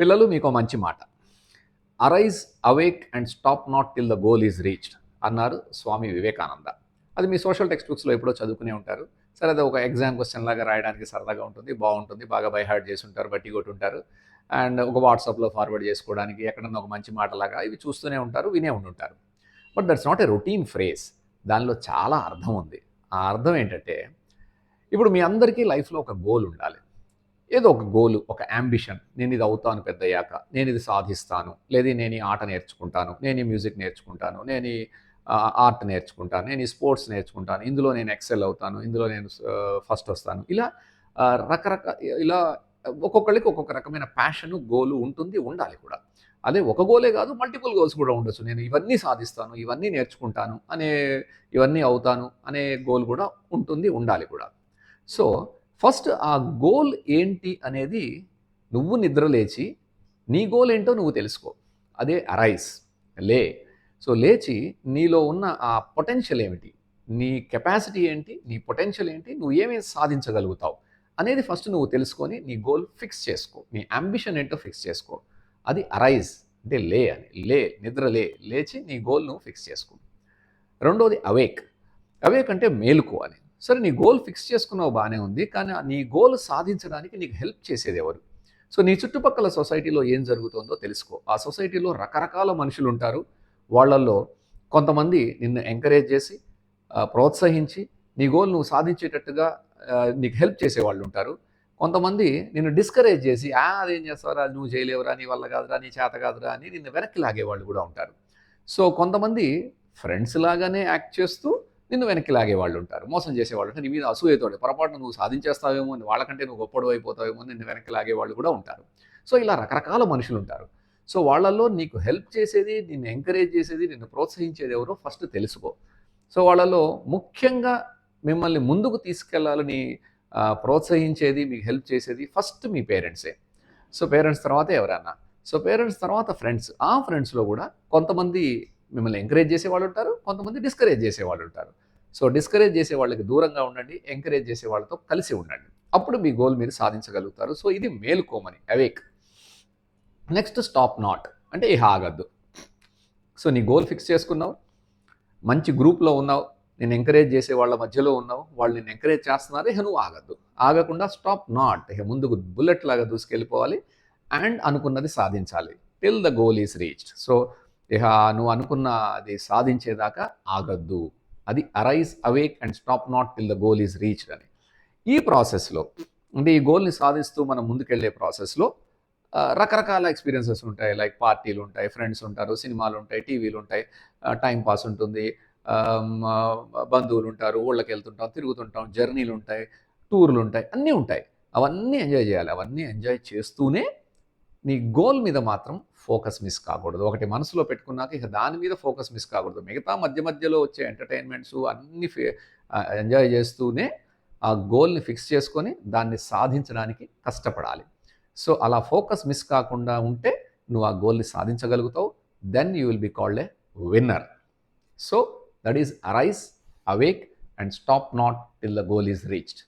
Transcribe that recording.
పిల్లలు మీకు మంచి మాట. Arise awake and stop not till the goal is reached అన్నారు స్వామి వివేకానంద. అది మీ సోషల్ టెక్స్ట్ బుక్స్లో ఎప్పుడో చదువుకునే ఉంటారు. సరే అది ఒక ఎగ్జామ్ క్వశ్చన్ లాగా రాయడానికి సరదాగా ఉంటుంది బాగుంటుంది బాగా బై హార్ట్ చేసి ఉంటారు బట్టి కొట్టి ఉంటారు అండ్ ఒక వాట్సాప్లో ఫార్వర్డ్ చేసుకోవడానికి ఎక్కడన్నా ఒక మంచి మాటలాగా ఇవి చూస్తూనే ఉంటారు వినే ఉంటుంటారు but that's not a routine phrase దానిలో చాలా అర్థం ఉంది. ఆ అర్థం ఏంటంటే ఇప్పుడు మీ అందరికీ లైఫ్లో ఒక గోల్ ఉండాలి. ఏదో ఒక గోలు ఒక అంబిషన్ నేను ఇది అవుతాను పెద్దయ్యాక. నేను ఇది సాధిస్తాను. లేదా నేను ఈ ఆట నేర్చుకుంటాను. నేను ఈ మ్యూజిక్ నేర్చుకుంటాను. నేను ఈ ఆర్ట్ నేర్చుకుంటాను. నేను ఈ స్పోర్ట్స్ నేర్చుకుంటాను. ఇందులో నేను ఎక్సెల్ అవుతాను. ఇందులో నేను ఫస్ట్ వస్తాను. ఇలా రకరక రకరకాల ఇలా ఒక్కొక్కళ్ళకి ఒక్కొక్క రకమైన ప్యాషన్ గోలు ఉంటుంది ఉండాలి కూడా. అదే ఒక గోలే కాదు మల్టిపుల్ గోల్స్ కూడా ఉండొచ్చు. నేను ఇవన్నీ సాధిస్తాను ఇవన్నీ నేర్చుకుంటాను అనే ఇవన్నీ అవుతాను అనే గోల్ కూడా ఉంటుంది ఉండాలి కూడా. సో ఫస్ట్ ఆ గోల్ ఏంటి అనేది నువ్వు నిద్ర లేచి నీ గోల్ ఏంటో నువ్వు తెలుసుకో. అదే అరైస్ లే. సో లేచి నీలో ఉన్న ఆ పొటెన్షియల్ ఏమిటి? నీ కెపాసిటీ ఏంటి? నీ పొటెన్షియల్ ఏంటి? నువ్వు ఏమేమి సాధించగలుగుతావు? అనేది ఫస్ట్ నువ్వు తెలుసుకొని నీ గోల్ ఫిక్స్ చేసుకో. నీ అంబిషన్ ఏంటో ఫిక్స్ చేసుకో. అది అరైజ్ అంటే లే అని. లే నిద్ర లే. లేచి నీ గోల్ నువ్వు ఫిక్స్ చేసుకో. రెండోది అవేక్. అవేక్ అంటే మేలుకో అని. సరే నీ గోల్ ఫిక్స్ చేసుకున్నావు బాగానే ఉంది కానీ ఆ నీ గోల్ సాధించడానికి నీకు హెల్ప్ చేసేది ఎవరు? సో నీ చుట్టుపక్కల సొసైటీలో ఏం జరుగుతుందో తెలుసుకో. ఆ సొసైటీలో రకరకాల మనుషులు ఉంటారు. వాళ్ళల్లో కొంతమంది నిన్ను ఎంకరేజ్ చేసి ప్రోత్సహించి నీ గోల్ నువ్వు సాధించేటట్టుగా నీకు హెల్ప్ చేసే వాళ్ళు ఉంటారు. కొంతమంది నిన్ను డిస్కరేజ్ చేసి ఆ అదేం చేస్తావరా నువ్వు చేయలేవురా నీ వల్ల కాదురా నీ చేత కాదురా అని నిన్ను వెనక్కి లాగేవాళ్ళు కూడా ఉంటారు. సో కొంతమంది ఫ్రెండ్స్ లాగానే యాక్ట్ చేస్తూ నిన్ను వెనక్కి లాగేవాళ్ళు ఉంటారు మోసం చేసేవాళ్ళు ఉంటారు. నీ మీద అసూయతోటి పొరపాటున నువ్వు సాధించేస్తావేమో అని వాళ్ళకంటే నువ్వు గొప్పడు అయిపోతావేమో నిన్ను వెనక్కి లాగేవాళ్ళు కూడా ఉంటారు. సో ఇలా రకరకాల మనుషులు ఉంటారు. సో వాళ్ళల్లో నీకు హెల్ప్ చేసేది నిన్ను ఎంకరేజ్ చేసేది నిన్ను ప్రోత్సహించేది ఎవరో ఫస్ట్ తెలుసుకో. సో వాళ్ళలో ముఖ్యంగా మిమ్మల్ని ముందుకు తీసుకెళ్ళాలని ప్రోత్సహించేది మీకు హెల్ప్ చేసేది ఫస్ట్ మీ పేరెంట్సే. సో పేరెంట్స్ తర్వాత ఎవరన్నా? సో పేరెంట్స్ తర్వాత ఫ్రెండ్స్. ఆ ఫ్రెండ్స్లో కూడా కొంతమంది మిమ్మల్ని ఎంకరేజ్ చేసే వాళ్ళు ఉంటారు కొంతమంది డిస్కరేజ్ చేసేవాళ్ళు ఉంటారు. సో డిస్కరేజ్ చేసే వాళ్ళకి దూరంగా ఉండండి ఎంకరేజ్ చేసే వాళ్ళతో కలిసి ఉండండి. అప్పుడు మీ గోల్ మీరు సాధించగలుగుతారు. సో ఇది మేలుకోమని అవేక్ నెక్స్ట్ స్టాప్ నాట్ అంటే ఇహ ఆగద్దు. సో నీ గోల్ ఫిక్స్ చేసుకున్నావు మంచి గ్రూప్లో ఉన్నావు నేను ఎంకరేజ్ చేసే వాళ్ళ మధ్యలో ఉన్నావు వాళ్ళు నేను ఎంకరేజ్ చేస్తున్నారు ఇహ నువ్వు ఆగద్దు. ఆగకుండా స్టాప్ నాట్ ఇహ ముందుకు బుల్లెట్ లాగా దూసుకెళ్ళిపోవాలి అండ్ అనుకున్నది సాధించాలి. Till the goal is reached so ఇహ నువ్వు అనుకున్న అది సాధించేదాకా ఆగద్దు. అది arise awake and stop not till the goal is reached అని. ఈ ప్రాసెస్లో అంటే ఈ గోల్ని సాధిస్తూ మనం ముందుకెళ్ళే ప్రాసెస్లో రకరకాల ఎక్స్పీరియన్సెస్ ఉంటాయి. లైక్ పార్టీలు ఉంటాయి ఫ్రెండ్స్ ఉంటారు సినిమాలు ఉంటాయి టీవీలు ఉంటాయి టైం పాస్ ఉంటుంది బంధువులు ఉంటారు ఊళ్ళకి వెళ్తుంటాం తిరుగుతుంటాం జర్నీలు ఉంటాయి టూర్లు ఉంటాయి అన్నీ ఉంటాయి. అవన్నీ ఎంజాయ్ చేయాలి అవన్నీ ఎంజాయ్ చేస్తూనే నీ గోల్ మీద మాత్రం ఫోకస్ మిస్ కాకూడదు. ఒకటి మనసులో పెట్టుకున్నాక ఇక దాని మీద ఫోకస్ మిస్ కాకూడదు. మిగతా మధ్య మధ్యలో వచ్చే ఎంటర్టైన్మెంట్స్ అన్ని ఎంజాయ్ చేస్తూనే ఆ గోల్ని ఫిక్స్ చేసుకొని దాన్ని సాధించడానికి కష్టపడాలి. సో అలా ఫోకస్ మిస్ కాకుండా ఉంటే నువ్వు ఆ గోల్ని సాధించగలుగుతావు. Then you will be called a winner. So that is arise awake and stop not till the goal is reached.